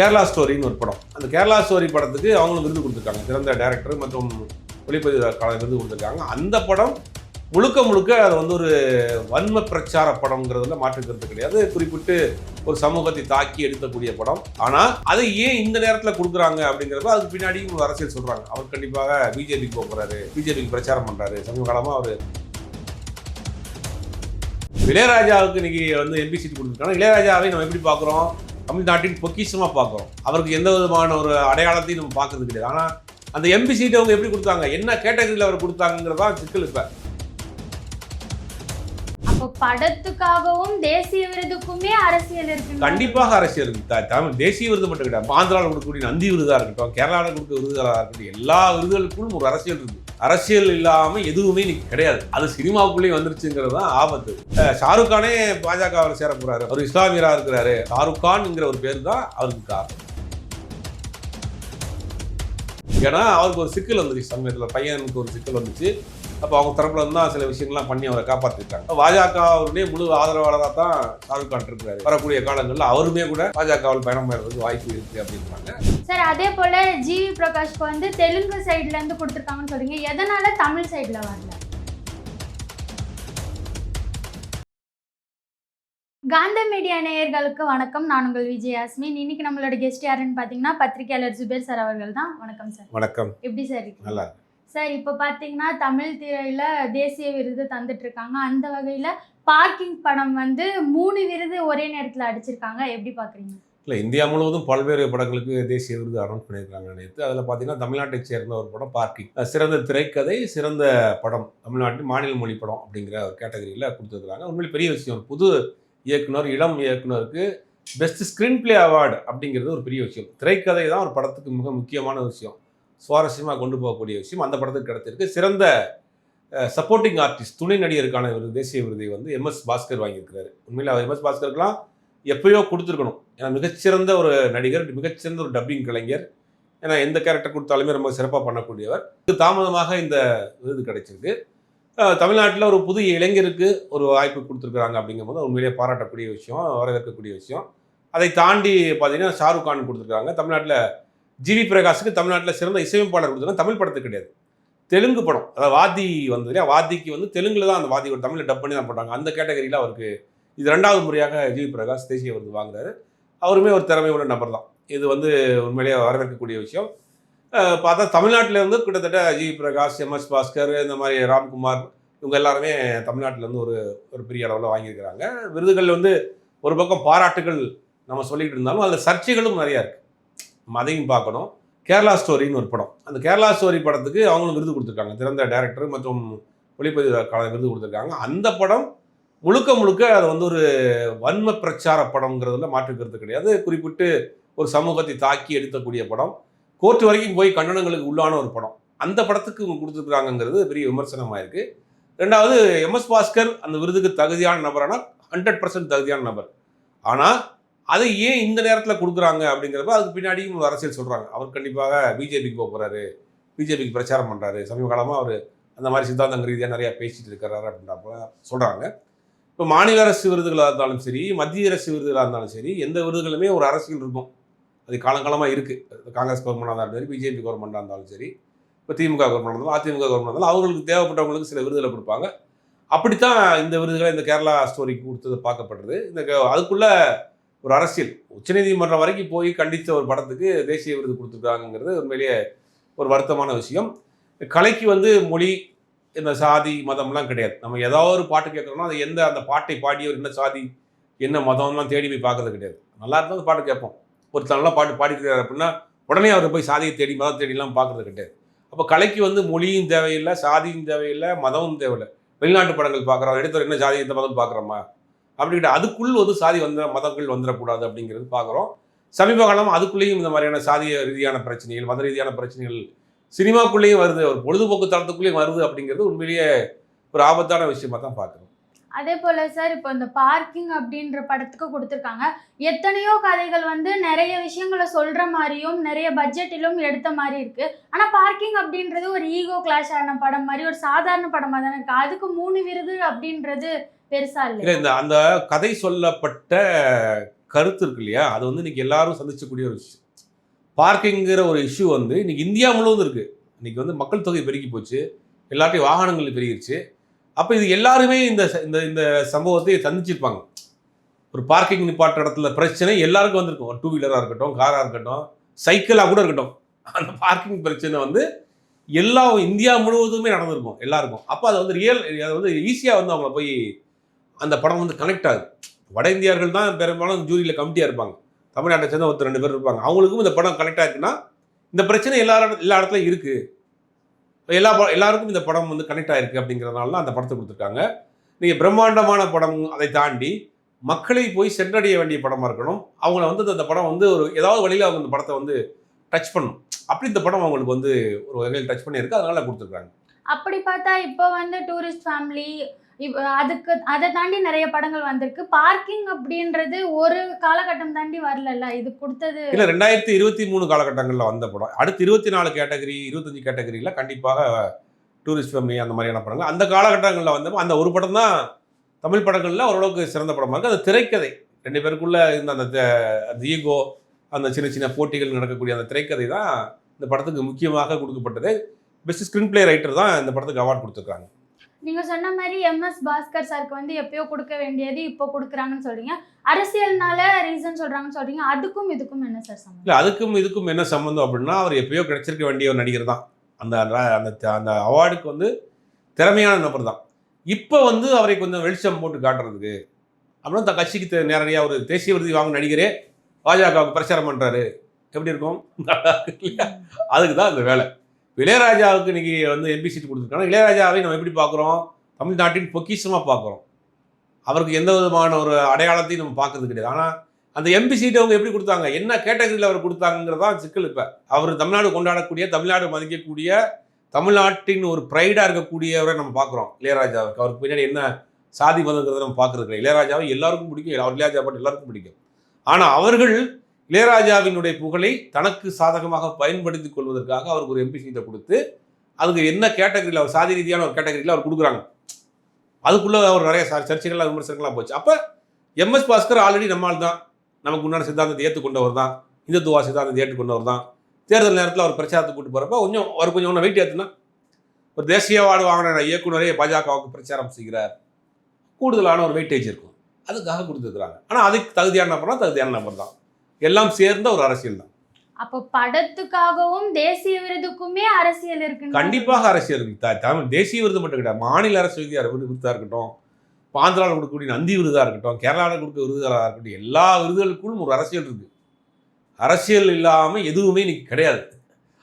கேரளா ஸ்டோரின்னு ஒரு படம். அந்த கேரளா ஸ்டோரி படத்துக்கு அவங்களும் விருது கொடுத்துருக்காங்க. சிறந்த டேரக்டர் மற்றும் ஒளிப்பதிவாளர் விருது கொடுத்துருக்காங்க. அந்த படம் முழுக்க முழுக்க அது வந்து ஒரு வன்ம பிரச்சார படம்ங்கிறதுல மாற்றுக்கிறது கிடையாது. குறிப்பிட்டு ஒரு சமூகத்தை தாக்கி எடுக்கக்கூடிய படம். ஆனால் அதை ஏன் இந்த நேரத்தில் கொடுக்குறாங்க அப்படிங்கிறப்ப அதுக்கு பின்னாடியும் ஒரு அரசியல் சொல்கிறாங்க அவர் கண்டிப்பாக பிஜேபிக்கு போகிறாரு பிஜேபிக்கு பிரச்சாரம் பண்ணுறாரு சமீப காலமாக அவர். இளையராஜாவுக்கு இன்னைக்கு வந்து எம்பி சீட் கொடுத்துருக்காங்க. இளையராஜாவை நம்ம எப்படி பார்க்குறோம்? தமிழ்நாட்டின் பொக்கிஷமாக பார்க்குறோம். அவருக்கு எந்த விதமான ஒரு அடையாளத்தையும் நம்ம பார்க்கறது கிடையாது. ஆனால் அந்த எம்பி சீட்டை அவங்க எப்படி கொடுத்தாங்க? என்ன கேட்டகரியில் அவர் கொடுத்தாங்கிறதான் சிக்கல் இப்போ. படத்துக்காகவும் தேசிய விருதுக்குமே அரசியல் இருக்கு கண்டிப்பாக அரசியல் இருக்கு. தமிழ் தேசிய விருது மட்டும் கிடையாது. ஆந்திராவில் கொடுக்கக்கூடிய நந்தி விருதாக இருக்கட்டும் கேரளாவில் கொடுக்க விருதுகளாக இருக்கட்டும் எல்லா விருதுகளுக்கும் ஒரு அரசியல் இருக்கு. அரசியல் இல்லாமல் எதுவுமே இன்னைக்கு கிடையாது. அது சினிமாவுக்குள்ளேயே வந்துருச்சுங்கிறது தான் ஆபத்து. ஷாருக் கானே பாஜகவில் சேர போறாரு. அவர் இஸ்லாமியராக இருக்கிறாரு. ஷாருக் கான்ங்கிற ஒரு பேர் தான் அவருக்கு காரணம். ஏன்னா அவருக்கு ஒரு சிக்கல் வந்துச்சு. சமயத்தில் பையனுக்கு ஒரு சிக்கல் வந்துச்சு. அப்போ அவங்க தரப்புல இருந்து சில விஷயங்கள்லாம் பண்ணி அவரை காப்பாற்றிருக்காங்க பாஜக அவருடைய முழு ஆதரவாளராக தான் ஷாருக் கான் இருக்கிறாரு வரக்கூடிய காலங்களில் அவருமே கூட பாஜகவில் பயணம் பெறதுக்கு வாய்ப்பு இருக்கு அப்படின்றாங்க. சார் அதே போல ஜிவி பிரகாஷ்க்கு வந்து தெலுங்கு சைடுல இருந்து கொடுத்துருக்காங்கன்னு சொல்றீங்க. எதனால தமிழ் சைடுல வரல? காந்த மீடியா நேயர்களுக்கு வணக்கம். நான் உங்கள் விஜய் யாஸ்மின். இன்னைக்கு நம்மளோட கெஸ்ட் யாருன்னு பார்த்தீங்கன்னா பத்திரிகையாளர் ஜுபேர் சார் அவர்கள் தான். வணக்கம் சார். வணக்கம். எப்படி சார் இருக்கீங்க? நல்லா சார் இப்போ பார்த்தீங்கன்னா தமிழ் திரையில் தேசிய விருது தந்துட்டுருக்காங்க. அந்த வகையில் பார்க்கிங் படம் வந்து மூணு விருது ஒரே நேரத்தில் அடிச்சிருக்காங்க. எப்படி பார்க்குறீங்க இல்லை இந்தியா முழுவதும் பல்வேறு படங்களுக்கு தேசிய விருது அனௌன்ஸ் பண்ணியிருக்காங்க நேற்று அதில் பார்த்தீங்கன்னா தமிழ்நாட்டை சேர்ந்த ஒரு படம் பார்க்கிங். சிறந்த திரைக்கதை சிறந்த படம் தமிழ்நாட்டு மாநில மொழி படம் அப்படிங்கிற ஒரு கேட்டகரியில் கொடுத்துருக்குறாங்க. உண்மையிலே பெரிய விஷயம் ஒரு புது இயக்குனர் இளம் இயக்குனருக்கு பெஸ்ட் ஸ்க்ரீன் பிளே அவார்டு அப்படிங்கிறது ஒரு பெரிய விஷயம். திரைக்கதை தான் ஒரு படத்துக்கு மிக முக்கியமான விஷயம். சுவாரஸ்யமாக கொண்டு போகக்கூடிய விஷயம். அந்த படத்துக்கு கிடைச்சிருக்கு சிறந்த சப்போர்ட்டிங் ஆர்டிஸ்ட் துணை நடிகருக்கான விருது தேசிய விருதை வந்து எம்எஸ் பாஸ்கர் வாங்கியிருக்கிறாரு. உண்மையில் அவர் எம்எஸ் பாஸ்கருக்கெலாம் எப்பயோ கொடுத்துருக்கணும். ஏன்னா மிகச்சிறந்த ஒரு நடிகர் மிகச்சிறந்த ஒரு டப்பிங் கலைஞர். ஏன்னா எந்த கேரக்டர் கொடுத்தாலுமே ரொம்ப சிறப்பாக பண்ணக்கூடியவர். இது தாமதமாக இந்த விருது கிடைச்சிருக்கு. தமிழ்நாட்டில் ஒரு புது இளைஞருக்கு ஒரு வாய்ப்பு கொடுத்துருக்குறாங்க அப்படிங்கும்போது உண்மையிலேயே பாராட்டக்கூடிய விஷயம் வரவேற்கக்கூடிய விஷயம். அதை தாண்டி பார்த்தீங்கன்னா ஷாருக் கான் கொடுத்துருக்காங்க. தமிழ்நாட்டில் ஜிவி பிரகாஷுக்கு தமிழ்நாட்டில் சிறந்த இசையமைப்பாளர் கொடுத்தனா தமிழ் படத்துக்கு கிடையாது. தெலுங்கு படம். அதாவது வாதி வந்தது இல்லையா? வாதிக்கு வந்து தெலுங்கில் தான் அந்த வாதி ஒரு தமிழில் டப் பண்ணி தான் போட்டாங்க. அந்த கேட்டகரியில் அவருக்கு இது ரெண்டாவது முறையாக ஜிவி பிரகாஷ் தேசிய விருது வாங்குறாரு. அவருமே ஒரு திறமையுள்ள நபர் தான். இது வந்து உண்மையிலேயே வரவேற்கக்கூடிய விஷயம். பார்த்தா தமிழ்நாட்டிலேருந்து கிட்டத்தட்ட ஜிவி பிரகாஷ் எம்எஸ் பாஸ்கர் இந்த மாதிரி ராம்குமார் இவங்க எல்லாருமே தமிழ்நாட்டில் இருந்து ஒரு ஒரு பெரிய அளவில் வாங்கியிருக்கிறாங்க. விருதுகள் வந்து ஒரு பக்கம் பாராட்டுகள் நம்ம சொல்லிக்கிட்டு இருந்தாலும் அதில் சர்ச்சைகளும் நிறையா இருக்குது அதையும் பார்க்கணும். கேரளா ஸ்டோரின்னு ஒரு படம். அந்த கேரளா ஸ்டோரி படத்துக்கு அவங்களும் விருது கொடுத்துருக்காங்க. திறந்த டேரக்டர் மற்றும் ஒளிப்பதிவாளர் விருது கொடுத்துருக்காங்க. அந்த படம் முழுக்க முழுக்க அது வந்து ஒரு வன்ம பிரச்சார படம்ங்கிறதுல மாற்றுக்கிறது கிடையாது. குறிப்பிட்டு ஒரு சமூகத்தை தாக்கி எடுக்கக்கூடிய படம். கோர்ட் வரைக்கும் போய் கண்டனங்களுக்கு உள்ளான ஒரு படம். அந்த படத்துக்கு கொடுத்துருக்குறாங்கங்கிறது பெரிய விமர்சனமாக இருக்குது ரெண்டாவது எம்எஸ் பாஸ்கர் அந்த விருதுக்கு தகுதியான நபரானால் ஹண்ட்ரட் பர்சன்ட் தகுதியான நபர். ஆனால் அதை ஏன் இந்த நேரத்தில் கொடுக்குறாங்க அப்படிங்கிறப்ப அதுக்கு பின்னாடியும் ஒரு அரசியல் சொல்கிறாங்க அவர் கண்டிப்பாக பிஜேபிக்கு போக போகிறாரு பிஜேபிக்கு பிரச்சாரம் பண்ணுறாரு சமீப காலமாக அவர் அந்த மாதிரி சித்தாந்தங்க ரீதியாக நிறையா பேசிகிட்டு இருக்கிறாரு அப்படின்றப்ப சொல்கிறாங்க இப்போ மாநில அரசு விருதுகளாக இருந்தாலும் சரி மத்திய அரசு விருதுகளாக இருந்தாலும் சரி எந்த விருதுகளுமே ஒரு அரசியல் இருக்கும். அது காலங்காலமாக இருக்குது காங்கிரஸ் கவர்மெண்டாக இருந்தாலும் சரி பிஜேபி கவர்மெண்டாக இருந்தாலும் சரி இப்போ திமுக கவர்மெண்ட் இருந்தாலும் அதிமுக கவர்மெண்ட் இருந்தாலும் அவங்களுக்கு தேவைப்பட்டவங்களுக்கு சில விருதுகளை கொடுப்பாங்க. அப்படித்தான் இந்த விருதுகளை இந்த கேரளா ஸ்டோரிக்கு கொடுத்தது பார்க்கப்படுறது இந்த அதுக்குள்ளே ஒரு அரசியல். உச்சநீதிமன்றம் வரைக்கும் போய் கண்டித்த ஒரு படத்துக்கு தேசிய விருது கொடுத்துருக்காங்கங்கிறது உண்மையிலேயே ஒரு வருத்தமான விஷயம். கலைக்கு வந்து மொழி இந்த சாதி மதம்லாம் கிடையாது. நம்ம ஏதாவது ஒரு பாட்டு கேட்குறோம்னா அது எந்த அந்த பாட்டை பாடியவர் என்ன சாதி என்ன மதம்லாம் தேடி போய் பார்க்கறது கிடையாது. நல்லா இருந்தால் பாட்டு கேட்போம். ஒருத்தர் நல்லா பாட்டு பாடிக்கிறார் அப்படின்னா உடனே அவர் போய் சாதியை தேடி மதம் தேடிலாம் பார்க்கறது கிடையாது. அப்போ கலைக்கு வந்து மொழியும் தேவையில்லை சாதியும் தேவையில்லை மதமும் தேவையில்லை. வெளிநாட்டு படங்கள் பார்க்குறோம். எடுத்தவர் என்ன சாதி எந்த மதம் பார்க்குறோமா? அப்படிங்கிட்ட அதுக்குள் வந்து சாதி வந்த மதங்கள் வந்துடக்கூடாது அப்படிங்கிறது பார்க்குறோம். சமீப காலம் அதுக்குள்ளேயும் இந்த மாதிரியான சாதிய ரீதியான பிரச்சனைகள் மத ரீதியான பிரச்சனைகள் சினிமாக்குள்ளேயும் வருது ஒரு பொழுதுபோக்கு தளத்துக்குள்ளேயும் வருது அப்படிங்கிறது உண்மையிலேயே ஒரு ஆபத்தான விஷயமா தான் பார்க்குறோம். அதே போல் சார் இப்போ இந்த பார்க்கிங் அப்படின்ற படத்துக்கு கொடுத்துருக்காங்க. எத்தனையோ கதைகள் வந்து நிறைய விஷயங்களை சொல்கிற மாதிரியும் நிறைய பட்ஜெட்டிலும் எடுத்த மாதிரி இருக்கு. ஆனால் பார்க்கிங் அப்படின்றது ஒரு ஈகோ கிளாஷ் ஆன படம் மாதிரி ஒரு சாதாரண படமாக தானே இருக்கு. அதுக்கு மூணு விருது அப்படின்றது பெருசா இல்லை. இல்லை இந்த அந்த கதை சொல்லப்பட்ட கருத்து இருக்கு இல்லையா? அது வந்து இன்னைக்கு எல்லாரும் சந்திச்சக்கூடிய ஒரு விஷயம். பார்க்கிங்கிற ஒரு இஷ்யூ வந்து இன்னைக்கு இந்தியா முழுவதும் இருக்கு. இன்னைக்கு வந்து மக்கள் தொகை பெருகி போச்சு. எல்லாத்தையும் வாகனங்கள் பெருகிருச்சு. அப்போ இது எல்லாருமே இந்த இந்த இந்த சம்பவத்தை சந்திச்சிருப்பாங்க. ஒரு பார்க்கிங் நிப்பாட்ட இடத்துல பிரச்சனை எல்லாருக்கும் வந்திருக்கும். ஒரு டூ வீலராக இருக்கட்டும் காராக இருக்கட்டும் சைக்கிளாக கூட இருக்கட்டும். அந்த பார்க்கிங் பிரச்சனை வந்து எல்லா இந்தியா முழுவதுமே நடந்திருக்கும் எல்லாருக்கும். அப்போ அது வந்து ரியல் அது வந்து ஈஸியாக வந்து அவங்கள போய் அந்த படம் வந்து கனெக்ட் ஆகுது. வட இந்தியர்கள் தான் பெரும்பாலும் ஜூரியில் கமிட்டியாக இருப்பாங்க. தமிழ்நாட்டை சேர்ந்த ஒருத்தர் ரெண்டு பேர் இருப்பாங்க. அவங்களுக்கும் இந்த படம் கனெக்ட் ஆகுதுன்னா இந்த பிரச்சனை எல்லா எல்லா இடத்துலையும் இருக்குது எல்லா எல்லாருக்கும் இந்த படம் வந்து கனெக்ட் ஆயிருக்கு அப்படிங்கிறதுனால அந்த படத்தை கொடுத்துருக்காங்க. நீங்கள் பிரம்மாண்டமான படம் அதை தாண்டி மக்களை போய் சென்றடைய வேண்டிய படமாக இருக்கணும். அவங்கள வந்து அந்த படம் வந்து ஒரு ஏதாவது வழியில் அவங்க இந்த படத்தை வந்து டச் பண்ணும் அப்படி இந்த படம் அவங்களுக்கு வந்து ஒரு வகையில் டச் பண்ணியிருக்கு. அதனால கொடுத்துருக்காங்க. அப்படி பார்த்தா இப்போ வந்து டூரிஸ்ட் ஃபேமிலி அதுக்கு அதை தாண்டி நிறைய படங்கள் வந்திருக்கு. பார்க்கிங் அப்படின்றது ஒரு காலகட்டம் தாண்டி வரலல்ல? இது கொடுத்தது இல்லை ரெண்டாயிரத்தி இருபத்தி மூணு காலகட்டங்களில் வந்த படம். அடுத்து இருபத்தி நாலு கேட்டகரி இருபத்தஞ்சு கேட்டகரியில் கண்டிப்பாக டூரிஸ்ட் ஃபேமிலி அந்த மாதிரியான படங்கள். அந்த காலகட்டங்களில் வந்தப்போ அந்த ஒரு படம் தான் தமிழ் படங்களில் ஓரளவுக்கு சிறந்த படமாக இருக்குது அந்த திரைக்கதை ரெண்டு பேருக்குள்ளே இருந்த அந்த த- அந்த ஈகோ அந்த சின்ன சின்ன போட்டிகள் நடக்கக்கூடிய அந்த திரைக்கதை தான் இந்த படத்துக்கு முக்கியமாக கொடுக்கப்பட்டது. பெஸ்ட் ஸ்க்ரீன் பிளே ரைட்டர் தான் இந்த படத்துக்கு அவார்ட் கொடுத்துருக்காங்க. நீங்க சொன்ன மாதிரி எம்எஸ் பாஸ்கர் சாருக்கு வந்து எப்பயோ கொடுக்க வேண்டியது இப்போ கொடுக்குறாங்கன்னு சொல்றீங்க. அரசியல்னால ரீசன் சொல்றாங்கன்னு சொல்றீங்க. அதுக்கும் இதுக்கும் என்ன சார் சம்பந்தம்? இல்லை அதுக்கும் இதுக்கும் என்ன சம்மந்தம் அப்படின்னா அவர் எப்பயோ கிடைச்சிருக்க வேண்டிய ஒரு நடிகர் தான். அந்த அந்த அந்த அவார்டுக்கு வந்து திறமையான நபர் தான். இப்போ வந்து அவரை கொஞ்சம் வெளிச்சம் போட்டு காட்டுறதுக்கு அப்புறம் தன் கட்சிக்கு நேரடியாக ஒரு தேசிய விருது வாங்க நடிகரே பாஜகவுக்கு பிரச்சாரம் பண்ணுறாரு எப்படி இருக்கும்? அதுக்கு தான் அந்த வேலை. இளையராஜாவுக்கு இன்னைக்கு வந்து எம்பி சீட் கொடுத்துருக்காங்க. இளையராஜாவை நம்ம எப்படி பார்க்குறோம்? தமிழ்நாட்டின் பொக்கிஷமாக பார்க்குறோம். அவருக்கு எந்த விதமான ஒரு அடையாளத்தையும் நம்ம பார்க்கறது கிடையாது. ஆனால் அந்த எம்பி சீட்டை அவங்க எப்படி கொடுத்தாங்க? என்ன கேட்டகரியில் அவர் கொடுத்தாங்கிறது தான் சிக்கல் இப்போ. அவர் தமிழ்நாடு கொண்டாடக்கூடிய தமிழ்நாடு மதிக்கக்கூடிய தமிழ்நாட்டின் ஒரு ப்ரைடாக இருக்கக்கூடியவரை நம்ம பார்க்குறோம். இளையராஜாவுக்கு. அவருக்கு பின்னாடி என்ன சாதி மதங்கிறத நம்ம பார்க்கறது கிடையாது. இளையராஜாவை எல்லாருக்கும் பிடிக்கும். அவர் இளையராஜா பாட்டு எல்லாருக்கும் பிடிக்கும். ஆனால் அவர்கள் இளையராஜாவினுடைய புகழை தனக்கு சாதகமாக பயன்படுத்திக் கொள்வதற்காக அவருக்கு ஒரு எம்பி சீட்டை கொடுத்து அதுக்கு என்ன கேட்டகரியில் அவர் சாதி ரீதியான ஒரு கேட்டகரியில் அவர் கொடுக்குறாங்க. அதுக்குள்ளே அவர் நிறைய ச- சர்ச்சைகள்லாம் விமர்சனங்கள்லாம் போச்சு. அப்போ எம்எஸ் பாஸ்கர் ஆல்ரெடி நம்மால் தான். நமக்கு முன்னாடி சித்தாந்தத்தை ஏற்றுக்கொண்டவர் தான். இந்துத்துவா சித்தாந்தத்தை ஏற்றுக்கொண்டவர் தான். தேர்தல் நேரத்தில் அவர் பிரச்சாரத்தை கூட்டு போகிறப்ப கொஞ்சம் அவர் கொஞ்சம் ஒன்று வெயிட் ஏற்றுனா ஒரு தேசிய வாங்கின இயக்குனரே பாஜகவுக்கு பிரச்சாரம் செய்கிறார். கூடுதலான ஒரு வெயிட்டேஜ் இருக்கும். அதுக்காக கொடுத்துருக்குறாங்க. ஆனால் அதுக்கு தகுதியான நபர்னா தகுதியான நபர் தான். எல்லாம் சேர்ந்த ஒரு அரசியல் தான். அப்போ படத்துக்காகவும் தேசிய விருதுக்குமே அரசியல் இருக்கு கண்டிப்பாக அரசியல் இருக்கு. த- தமிழ் தேசிய விருது மட்டும் கிடையாது. மாநில அரசு விருது விருதாக இருக்கட்டும் ஆந்திராவில் கொடுக்கக்கூடிய நந்தி விருதாக இருக்கட்டும் கேரளாவில் கொடுக்க விருதுகளாக இருக்கட்டும் எல்லா விருதுகளுக்குள்ளும் ஒரு அரசியல் இருக்கு. அரசியல் இல்லாமல் எதுவுமே இன்னைக்கு கிடையாது.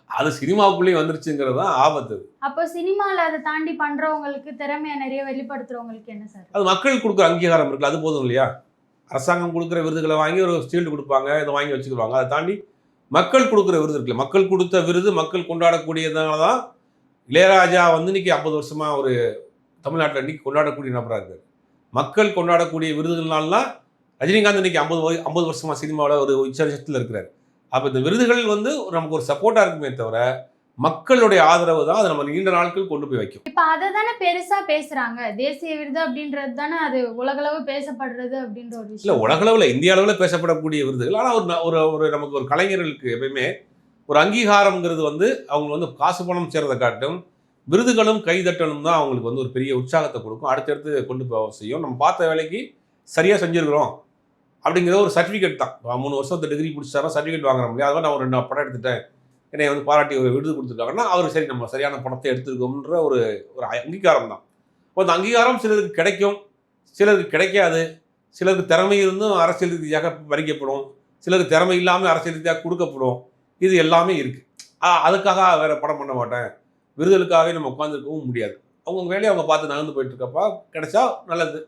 அது சினிமாவுக்குள்ளேயே வந்துருச்சுங்கிறது தான் ஆபத்து. அப்போ சினிமால அதை தாண்டி பண்றவங்களுக்கு திறமையை நிறைய வெளிப்படுத்துறவங்களுக்கு என்ன சார்? அது மக்கள் கொடுக்குற அங்கீகாரம் இருக்குல்ல அது போதும் இல்லையா? அரசாங்கம் கொடுக்குற விருதுகளை வாங்கி ஒரு ஸ்டீல்டு கொடுப்பாங்க இதை வாங்கி வச்சுக்குவாங்க அதை தாண்டி மக்கள் கொடுக்குற விருது இருக்குல்ல மக்கள் கொடுத்த விருது மக்கள் கொண்டாடக்கூடியதுனால தான் இளையராஜா வந்து இன்னைக்கு ஐம்பது வருஷமாக ஒரு தமிழ்நாட்டில் இன்னைக்கு கொண்டாடக்கூடிய நபராக இருக்கார். மக்கள் கொண்டாடக்கூடிய விருதுகள்னாலாம் ரஜினிகாந்த் இன்னைக்கு ஐம்பது ஐம்பது வருஷமாக சினிமாவில் ஒரு உச்சத்தில் இருக்கிறார். அப்போ இந்த விருதுகள் வந்து நமக்கு ஒரு சப்போர்ட்டாக இருக்குமே தவிர மக்களுடைய ஆதரவு தான் அதை நம்ம நீண்ட நாட்கள் கொண்டு போய் வைக்கும். இப்ப அதை தானே பெருசா பேசுறாங்க. தேசிய விருது அப்படின்றது தானே அது உலகளவு பேசப்படுறது அப்படின்ற ஒரு இல்லை விஷயம். உலகளவில் இந்திய அளவில் பேசப்படக்கூடிய விருதுகள். ஆனால் ஒரு ஒரு ஒரு நமக்கு ஒரு கலைஞர்களுக்கு எப்பயுமே ஒரு அங்கீகாரம்ங்கிறது வந்து அவங்க வந்து காசு பணம் சேர்றதை காட்டும் விருதுகளும் கைதட்டலும் தான் அவங்களுக்கு வந்து ஒரு பெரிய உற்சாகத்தை கொடுக்கும். அடுத்தடுத்து கொண்டு போக செய்யும். நம்ம பார்த்த வேலைக்கு சரியாக செஞ்சுருக்கிறோம் அப்படிங்கிற ஒரு சர்டிஃபிகேட் தான். மூணு வருஷத்து டிகிரி முடிச்சாரா சர்டிஃபிகேட் வாங்குற முடியாது அதெல்லாம் நான் ஒரு ரெண்டு படம் எடுத்துட்டேன். என்னை வந்து பாராட்டி ஒரு விருது கொடுத்துருக்காங்கன்னா அவர் சரி நம்ம சரியான பணத்தை எடுத்துருக்கோம்ன்ற ஒரு ஒரு அங்கீகாரம் தான். அப்போ அந்த அங்கீகாரம் சிலருக்கு கிடைக்கும் சிலருக்கு கிடைக்காது சிலருக்கு திறமை இருந்தும் அரசியல் ரீதியாக பறிக்கப்படும் சிலருக்கு திறமை இல்லாமல் அரசியல் ரீதியாக கொடுக்கப்படும். இது எல்லாமே இருக்குது அதுக்காக வேறு படம் பண்ண மாட்டேன். விருதுகளுக்காகவே நம்ம உட்காந்துருக்கவும் முடியாது. அவங்க வேலையை அவங்க பார்த்து நகர்ந்து போயிட்டுருக்கப்பா கிடைச்சா நல்லது.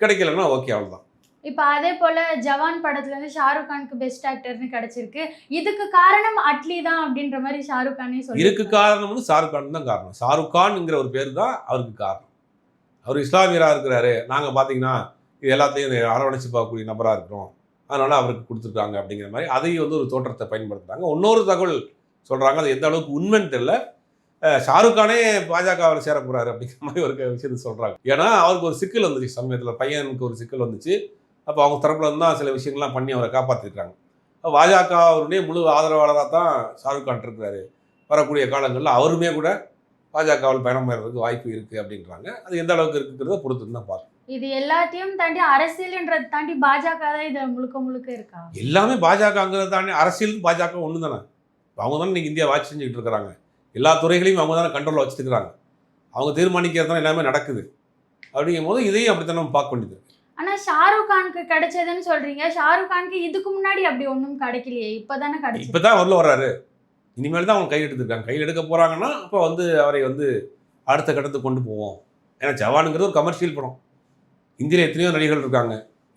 கிடைக்கலன்னா ஓகே அவ்வளோதான் இப்போ அதே போல் ஜவான் படத்துலேருந்து ஷாருக் கானுக்கு பெஸ்ட் ஆக்டர்னு கிடச்சிருக்கு. இதுக்கு காரணம் அட்லி தான் அப்படின்ற மாதிரி ஷாருக் கானே சொல்லி இதுக்கு காரணம்னு ஷாருக் கான் தான் காரணம். ஷாருக் கான்ங்கிற ஒரு பேர் தான் அவருக்கு காரணம். அவர் இஸ்லாமியராக இருக்கிறாரு. நாங்கள் பார்த்தீங்கன்னா இது எல்லாத்தையும் அரவணைச்சு பார்க்கக்கூடிய நபராக இருக்கிறோம். அதனால் அவருக்கு கொடுத்துருக்காங்க அப்படிங்கிற மாதிரி அதையும் வந்து ஒரு தோற்றத்தை பயன்படுத்துகிறாங்க இன்னொரு தகவல் சொல்கிறாங்க அது எந்த அளவுக்கு உண்மைன்னு தெரில ஷாருக் கானே பாஜகவில் சேர போகிறாரு அப்படிங்கிற மாதிரி ஒரு விஷயத்தை சொல்கிறாங்க ஏன்னா அவருக்கு ஒரு சிக்கல் வந்துச்சு. சமயத்தில் பையனுக்கு ஒரு சிக்கல் வந்துச்சு. அப்போ அவங்க தரப்புல தான் சில விஷயங்கள்லாம் பண்ணி அவரை காப்பாற்றிருக்காங்க பாஜக அவருடைய முழு ஆதரவாளராக தான் ஷாருக் கான் இருக்கிறாரு. வரக்கூடிய காலங்களில் அவருமே கூட பாஜகவில் பயணம் பெறதுக்கு வாய்ப்பு இருக்குது அப்படின்றாங்க. அது எந்த அளவுக்கு இருக்குங்கிறத பொறுத்து தான் பார்க்கணும். இது எல்லாத்தையும் தாண்டி அரசியல்ன்றதை தாண்டி பாஜக தான் இதுல முழுக்க முழுக்க இருக்கா? எல்லாமே பாஜகங்கிறத தாண்டி அரசியல் பாஜக ஒன்று தானே. அவங்க தானே இன்னைக்கு இந்தியா ஆட்சி செஞ்சுக்கிட்டு இருக்கிறாங்க. எல்லா துறைகளையும் அவங்க தானே கண்ட்ரோலில் வச்சுருக்கிறாங்க அவங்க தீர்மானிக்கிறது தான் எல்லாமே நடக்குது. அப்படிங்கும் போது இதையும் அப்படித்தான் நம்ம பார்க்க வேண்டியது ஆனால் ஷாருக் கானுக்கு கிடைச்சதுன்னு சொல்றீங்க. ஷாருக் கானுக்கு இதுக்கு முன்னாடி அப்படி ஒன்றும் கிடைக்கலையே. இப்பதானே கிடைச்சது இப்போ தான் வரல வர்றாரு. இனிமேல் தான் அவங்க கையில் எடுத்துருக்காங்க. கையில் எடுக்க போகிறாங்கன்னா அப்போ வந்து அவரை வந்து அடுத்த கட்டத்துக்கு கொண்டு போவோம். ஏன்னா ஜவானுங்கிறது ஒரு கமர்ஷியல் படம். இந்தியில் எத்தனையோ நடிகர்கள் இருக்காங்க.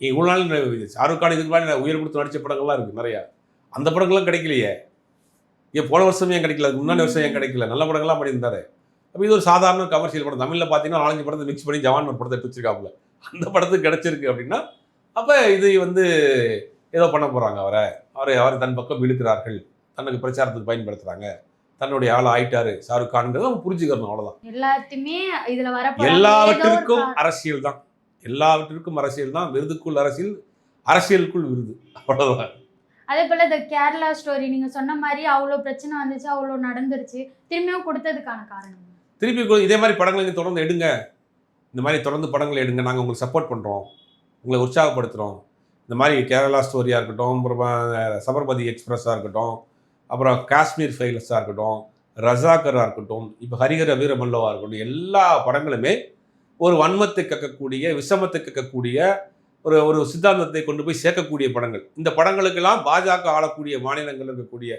இவ்வளோ நாள் ஷாருக் கான் இதுக்கு முன்னாடி உயர் கொடுத்து நடித்த படங்கள்லாம் இருக்குது நிறையா. அந்த படங்கள்லாம் கிடைக்கலையே. ஏன் போன வருஷம் ஏன் கிடைக்கல? முன்னாடி வருஷம் ஏன் கிடைக்கல? நல்ல படங்கள்லாம் பண்ணியிருந்தாரு. அப்போ இது ஒரு சாதாரண கமர்ஷியல் படம். தமிழில் பார்த்தீங்கன்னா நாலஞ்சு படத்தை மிக்ஸ் பண்ணி ஜவான் ஒரு படத்தை எடுத்து வச்சிருக்காப்புல. அந்த படத்துக்கு கிடைச்சிருக்கு அப்படின்னா அப்போ இது வந்து ஏதோ பண்ண போகிறாங்க அவரை. அவரை அவரை தன் பக்கம் இழுக்கிறார்கள். தனக்கு பிரச்சாரத்துக்கு பயன்படுத்துகிறாங்க தன்னுடைய ஆள் ஆயிட்டாரு ஷாருக் கான்ங்கிறத அவங்க புரிஞ்சுக்கணும் அவ்வளோதான் எல்லாத்தையுமே இதுல வர எல்லாவற்றிற்கும் அரசியல் தான். எல்லாவற்றிற்கும் அரசியல் தான். விருதுக்குள் அரசியல் அரசியலுக்குள் விருது. அவ்வளோதான் அதே போல இந்த கேரளா ஸ்டோரி நீங்க சொன்ன மாதிரி அவ்வளோ பிரச்சனை வந்துச்சு அவ்வளோ நடந்துருச்சு. திரும்பியும் கொடுத்ததுக்கான காரணம் திருப்பி இதே மாதிரி படங்களை நீங்கள் தொடர்ந்து எடுங்க. இந்த மாதிரி தொடர்ந்து படங்களை எடுங்க நாங்கள் உங்களுக்கு சப்போர்ட் பண்ணுறோம் உங்களை உற்சாகப்படுத்துகிறோம் இந்த மாதிரி கேரளா ஸ்டோரியாக இருக்கட்டும் அப்புறம் சபர்மதி எக்ஸ்பிரஸாக இருக்கட்டும் அப்புறம் காஷ்மீர் ஃபைல்ஸாக இருக்கட்டும் ரசாக்கராக இருக்கட்டும் இப்போ ஹரிஹர வீரமல்லவாக இருக்கட்டும் எல்லா படங்களுமே ஒரு வன்மத்தை கக்கக்கூடிய விஷமத்தை கக்கக்கூடிய ஒரு ஒரு சித்தாந்தத்தை கொண்டு போய் சேர்க்கக்கூடிய படங்கள். இந்த படங்களுக்கெல்லாம் பாஜக ஆளக்கூடிய மாநிலங்கள் இருக்கக்கூடிய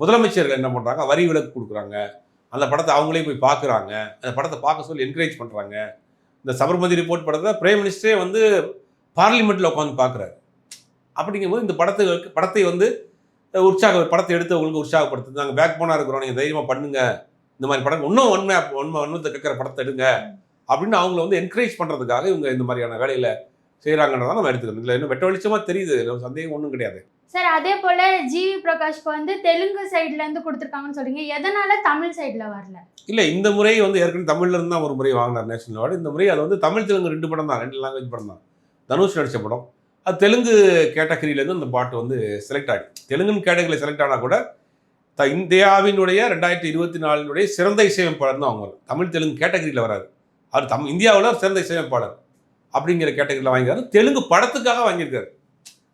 முதலமைச்சர்கள் என்ன பண்ணுறாங்க வரி விலக்கு கொடுக்குறாங்க. அந்த படத்தை அவங்களே போய் பார்க்குறாங்க. அந்த படத்தை பார்க்க சொல்லி என்கரேஜ் பண்ணுறாங்க இந்த சபர்மதி ரிப்போர்ட் படத்தை பிரைம் மினிஸ்டரே வந்து பார்லிமெண்ட்டில் உட்காந்து பார்க்குறாரு. அப்படிங்கும்போது இந்த படத்துக்கு படத்தை வந்து உற்சாக படத்தை எடுத்தவங்களுக்கு உற்சாகப்படுத்துது. நாங்கள் பேக் போனாக இருக்கிறோம் நீங்கள் தைரியமாக பண்ணுங்க. இந்த மாதிரி படம் இன்னும் உண்மை உண்மை வன்மத்தை கேட்குற படத்தை எடுங்க. அப்படின்னு அவங்கள வந்து என்கரேஜ் பண்ணுறதுக்காக இவங்க இந்த மாதிரியான வேலையில் செய்கிறாங்கன்றதான் நம்ம எடுத்துக்கணும். இதில் இன்னும் வெட்ட வெளிச்சமாக தெரியுது சந்தேகம் ஒன்றும் கிடையாது. சார் அதே போல ஜிவி பிரகாஷ்க்கு வந்து தெலுங்கு சைடுல இருந்து கொடுத்துருக்காங்கன்னு சொல்றீங்க. எதனால தமிழ் சைடுல வரல? இல்லை இந்த முறை வந்து ஏற்கனவே தமிழ்ல இருந்து தான் ஒரு முறை வாங்கினார் நேஷனல் அவார்டு. இந்த முறை அது வந்து தமிழ் தெலுங்கு ரெண்டு படம் தான் ரெண்டு லாங்குவேஜ் படம் தான். தனுஷ் நடித்த படம். அது தெலுங்கு கேட்டகரியிலேருந்து அந்த பாட்டு வந்து செலக்ட் ஆகி. தெலுங்குன்னு கேட்டகரியில் செலக்ட் ஆனால் கூட த இந்தியாவினுடைய ரெண்டாயிரத்தி இருபத்தி நாலினுடைய சிறந்த இசையமைப்பாளர் தான் அவங்க. வரும். தமிழ் தெலுங்கு கேட்டகரியில் வராது அவர் தம் இந்தியாவில் சிறந்த இசையமைப்பாளர் அப்படிங்கிற கேட்டகரியில் வாங்கியிருக்காரு. தெலுங்கு படத்துக்காக வாங்கியிருக்காரு.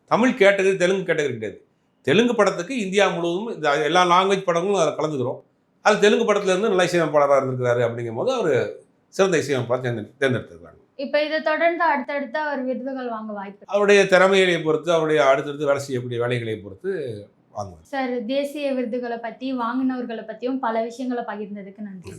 தமிழ் கேட்டகரி தெலுங்கு கேட்டகரி கிடையாது. தெலுங்கு படத்துக்கு இந்தியா முழுவதும் இந்த எல்லா லாங்குவேஜ் படங்களும் அதில் கலந்துக்கிறோம். அது தெலுங்கு படத்துல இருந்து நல்ல இசையமைப்பாளராக இருந்திருக்கிறாரு அப்படிங்கும் போது அவர் சிறந்த இசையமைப்பாளர் தேர்ந்தெடு தேர்ந்தெடுத்திருக்காங்க. இப்ப இதை தொடர்ந்து அடுத்தடுத்து அவர் விருதுகள் வாங்க வாய்ப்பு. அவருடைய திறமைகளை பொறுத்து அவருடைய அடுத்தடுத்து வேலை செய்யக்கூடிய வேலைகளை பொறுத்து வாங்குவார். சார் தேசிய விருதுகளை பத்தி வாங்கினவர்களை பத்தியும் பல விஷயங்களை பகிர்ந்ததுக்கு நன்றி.